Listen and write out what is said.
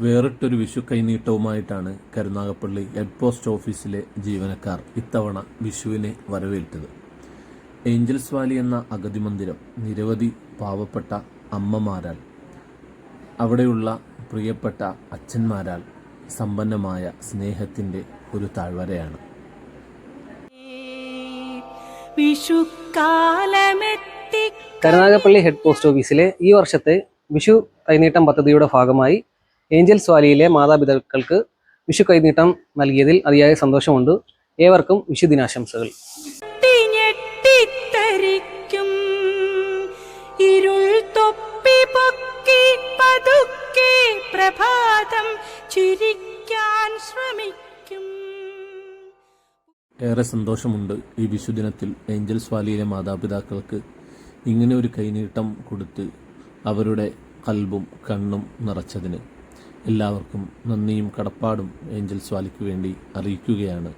വേറിട്ടൊരു വിഷു കൈനീട്ടവുമായിട്ടാണ് Karunagappally head post ഓഫീസിലെ ജീവനക്കാർ ഇത്തവണ വിഷുവിനെ വരവേറ്റത്. ഏഞ്ചൽസ് വാലി എന്ന അഗതി മന്ദിരം നിരവധി പാവപ്പെട്ട അമ്മമാരാൽ അവിടെയുള്ള പ്രിയപ്പെട്ട അച്ഛന്മാരാൽ സമ്പന്നമായ സ്നേഹത്തിന്റെ ഒരു താഴ്വരയാണ്. കരുനാഗപ്പള്ളി ഹെഡ് പോസ്റ്റ് ഓഫീസിലെ ഈ വർഷത്തെ വിഷു കൈനീട്ടം പദ്ധതിയുടെ ഭാഗമായി ഏഞ്ചൽസ് വാലിയിലെ മാതാപിതാക്കൾക്ക് വിഷു കൈനീട്ടം നൽകിയതിൽ അതിയായ സന്തോഷമുണ്ട്. ഏവർക്കും വിഷുദിനാശംസകൾ. പ്രഭാതം ചിരിക്കാൻ ശ്രമിക്കും. ഏറെ സന്തോഷമുണ്ട് ഈ വിഷുദിനത്തിൽ ഏഞ്ചൽസ് വാലിയിലെ മാതാപിതാക്കൾക്ക് ഇങ്ങനെ ഒരു കൈനീട്ടം കൊടുത്ത് അവരുടെ കൽബും കണ്ണും നിറച്ചതിന്. എല്ലാവർക്കും നന്ദിയും കടപ്പാടും ഏഞ്ചൽസ് വാലിക്ക് വേണ്ടി അറിയിക്കുകയാണ്.